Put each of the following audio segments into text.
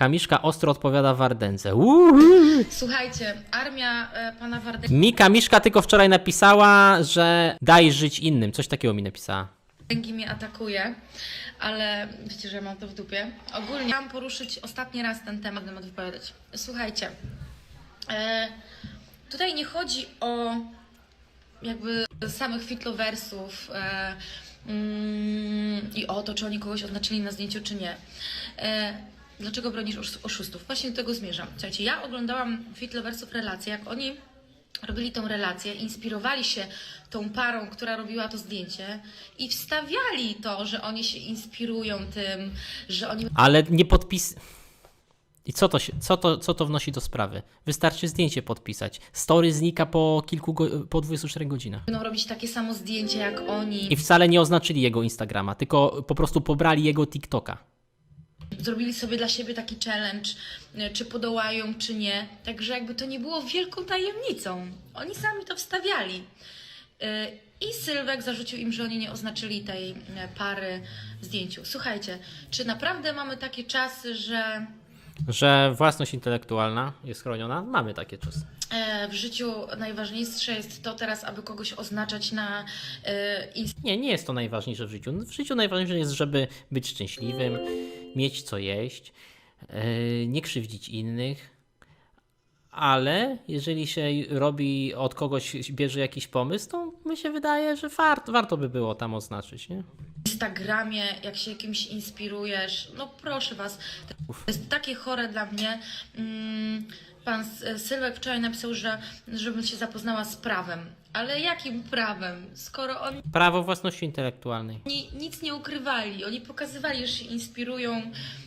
Kamiszka ostro odpowiada Wardędze. Uuu. Słuchajcie, armia e, pana Wardęgi Mi Kamiszka tylko wczoraj napisała, że daj żyć innym. Coś takiego mi napisała. mnie atakuje, ale wiecie, że ja mam to w dupie. Ogólnie chciałam poruszyć ostatni raz ten temat, temat wypowiadać. Słuchajcie, e, tutaj nie chodzi o jakby samych fitlowersów e, mm, i o to, czy oni kogoś oznaczyli na zdjęciu, czy nie. E, dlaczego bronisz osz- oszustów? Właśnie do tego zmierzam. Słuchajcie, ja oglądałam fitlowersów relacje, jak oni robili tą relację, inspirowali się tą parą, która robiła to zdjęcie i wstawiali to, że oni się inspirują tym, że oni Ale nie podpis... I co to, się, co, to, co to wnosi do sprawy? Wystarczy zdjęcie podpisać. Story znika po kilku, go, po 24 godzinach. będą robić takie samo zdjęcie jak oni. I wcale nie oznaczyli jego Instagrama, tylko po prostu pobrali jego TikToka. Zrobili sobie dla siebie taki challenge, e, czy podołają, czy nie. Także jakby to nie było wielką tajemnicą. Oni sami to wstawiali. E, I Sylwek zarzucił im, że oni nie oznaczyli tej e, pary w zdjęciu. Słuchajcie, czy naprawdę mamy takie czasy, że Że własność intelektualna jest chroniona? Mamy takie czasy. w życiu najważniejsze jest to teraz, aby kogoś oznaczać na? Nie, nie jest to najważniejsze w życiu. W życiu najważniejsze jest, żeby być szczęśliwym, mieć co jeść, yy, nie krzywdzić innych. Ale jeżeli się robi od kogoś, bierze jakiś pomysł, to mi się wydaje, że warto, warto by było tam oznaczyć, nie? Instagramie, jak się kimś inspirujesz, no proszę was, to jest takie chore dla mnie. Mm, Pan Sylwek wczoraj napisał, że żebym się zapoznała z prawem. Ale jakim prawem? Skoro oni Prawo własności intelektualnej. nic nie ukrywali, oni pokazywali, że się inspirują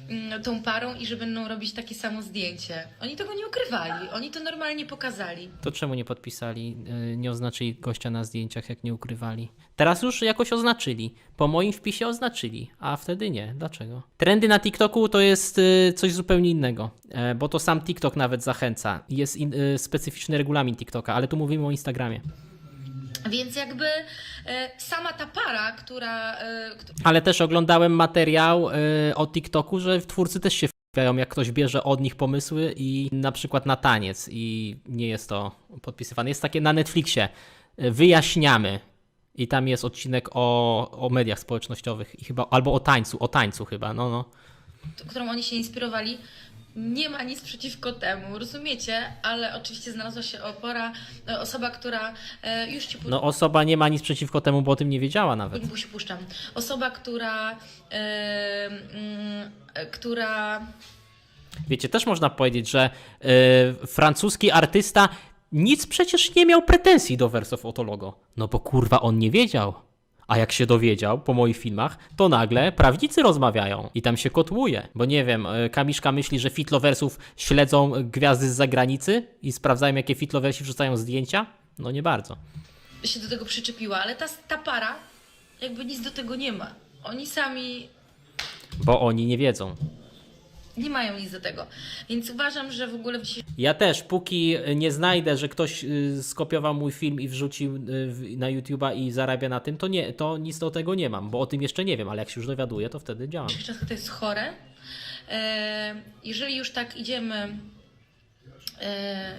mm, tą parą i że będą robić takie samo zdjęcie. Oni tego nie ukrywali, oni to normalnie pokazali. To czemu nie podpisali, yy, nie oznaczyli gościa na zdjęciach, jak nie ukrywali? Teraz już jakoś oznaczyli. Po moim wpisie oznaczyli, a wtedy nie. Dlaczego? Trendy na TikToku to jest yy, coś zupełnie innego, e, bo to sam TikTok nawet zachęca. Jest yy, specyficzny regulamin TikToka, ale tu mówimy o Instagramie. Więc jakby e, sama ta para, która, e, Ale też oglądałem materiał yy, o TikToku, że twórcy też się wpiają, jak ktoś bierze od nich pomysły i na przykład na taniec i nie jest to podpisywane. Jest takie na Netflixie. Wyjaśniamy. I tam jest odcinek o, o mediach społecznościowych i chyba, albo o tańcu, o tańcu chyba, no no. którą oni się inspirowali, nie ma nic przeciwko temu, rozumiecie? Ale oczywiście znalazła się opora, e, osoba, która e, już ci pu- No osoba nie ma nic przeciwko temu, bo o tym nie wiedziała nawet. bo się puszczam. Osoba, która, e, mm, e, która Wiecie, też można powiedzieć, że y, francuski artysta nic przecież nie miał pretensji do Wersow Otologo. No bo kurwa on nie wiedział. A jak się dowiedział po moich filmach, to nagle prawnicy rozmawiają i tam się kotłuje. Bo nie wiem, y, Kamiszka myśli, że fitlowersów śledzą gwiazdy z zagranicy i sprawdzają, jakie fitlowersi wrzucają zdjęcia? No nie bardzo. się do tego przyczepiła, ale ta, ta para jakby nic do tego nie ma. Oni sami Bo oni nie wiedzą. Nie mają nic do tego. Więc uważam, że w ogóle w dzisiejszym Ja też, póki nie znajdę, że ktoś y, skopiował mój film i wrzucił y, w- na YouTube'a i zarabia na tym, to nie, to nic do tego nie mam, bo o tym jeszcze nie wiem, ale jak się już dowiaduję, to wtedy działam. czasach to jest chore. E, jeżeli już tak idziemy,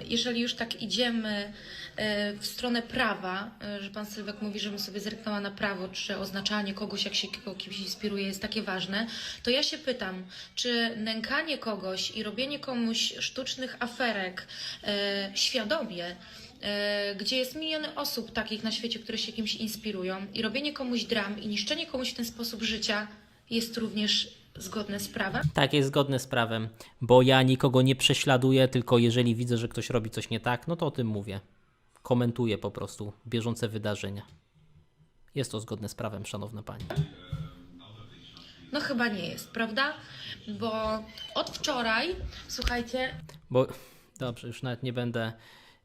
jeżeli już tak idziemy e, w stronę prawa, e, że pan Sylwek mówi, że my sobie zerknęła na prawo, czy oznaczanie kogoś, jak się kimś inspiruje, jest takie ważne, to ja się pytam, czy nękanie kogoś i robienie komuś sztucznych aferek e, świadomie, e, gdzie jest miliony osób takich na świecie, które się kimś inspirują i robienie komuś dram i niszczenie komuś w ten sposób życia jest również zgodne z prawem? Tak, jest zgodne z prawem, bo ja nikogo nie prześladuję, tylko jeżeli widzę, że ktoś robi coś nie tak, no to o tym mówię. Komentuję po prostu bieżące wydarzenia. Jest to zgodne z prawem, szanowna pani. No chyba nie jest, prawda? Bo od wczoraj, słuchajcie, Bo dobrze, już nawet nie będę.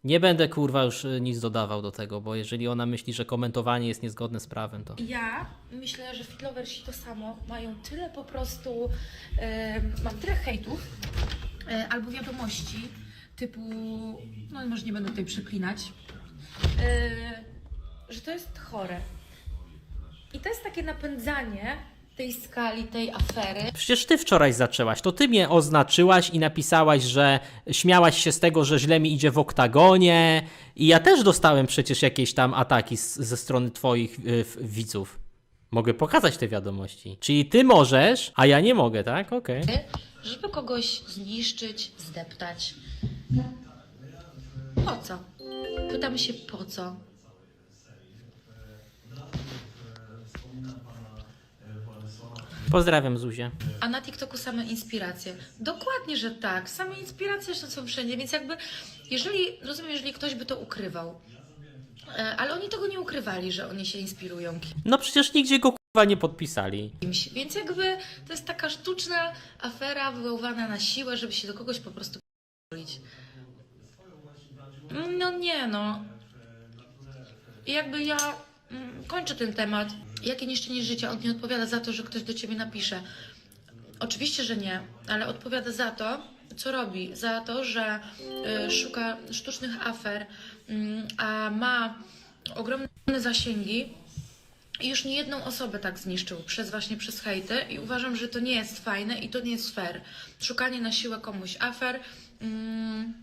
Nie będę kurwa już y, nic dodawał do tego, bo jeżeli ona myśli, że komentowanie jest niezgodne z prawem, to. ja myślę, że fitloversi to samo mają tyle po prostu, e, mam tyle hejtów e, albo wiadomości typu, no może nie będę tutaj przeklinać, e, że to jest chore. I to jest takie napędzanie tej skali, tej afery. Przecież ty wczoraj zaczęłaś, to ty mnie oznaczyłaś i napisałaś, że śmiałaś się z tego, że źle mi idzie w oktagonie i ja też dostałem przecież jakieś tam ataki z, ze strony twoich y, w- widzów. Mogę pokazać te wiadomości. Czyli ty możesz, a ja nie mogę, tak? Okej. żeby kogoś zniszczyć, zdeptać. Po co? Pytamy się po co? Pozdrawiam Zuzię. A na TikToku same inspiracje. Dokładnie, że tak. Same inspiracje jeszcze są wszędzie, więc jakby, jeżeli, rozumiem, jeżeli ktoś by to ukrywał, e, ale oni tego nie ukrywali, że oni się inspirują No przecież nigdzie go kurwa nie podpisali. kimś. Więc jakby to jest taka sztuczna afera wywoływana na siłę, żeby się do kogoś po prostu p***lić. No nie no. I jakby ja mm, kończę ten temat. Jakie niszczenie życia? On nie odpowiada za to, że ktoś do ciebie napisze. Oczywiście, że nie, ale odpowiada za to, co robi. Za to, że y, szuka sztucznych afer, mm, a ma ogromne zasięgi i już nie jedną osobę tak zniszczył przez właśnie przez hejty i uważam, że to nie jest fajne i to nie jest fair. Szukanie na siłę komuś afer. Mm.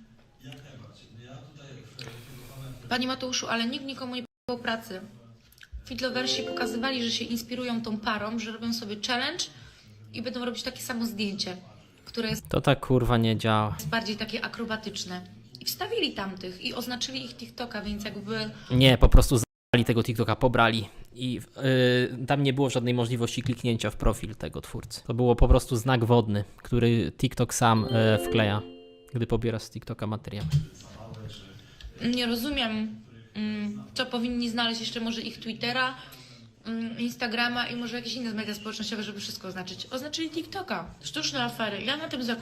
Panie Mateuszu, ale nikt nikomu nie było pracy. Fitlowersi pokazywali, że się inspirują tą parą, że robią sobie challenge i będą robić takie samo zdjęcie, które jest To tak kurwa nie działa. bardziej takie akrobatyczne. I wstawili tamtych i oznaczyli ich TikToka, więc jakby Nie, po prostu zabrali tego TikToka, pobrali. I yy, tam nie było żadnej możliwości kliknięcia w profil tego twórcy. To było po prostu znak wodny, który TikTok sam e, wkleja, gdy pobiera z TikToka materiał. Nie rozumiem, co powinni znaleźć jeszcze może ich Twittera, mm, Instagrama i może jakieś inne media społecznościowe, żeby wszystko oznaczyć. Oznaczyli TikToka. Sztuczne afery. Ja na tym zakończę.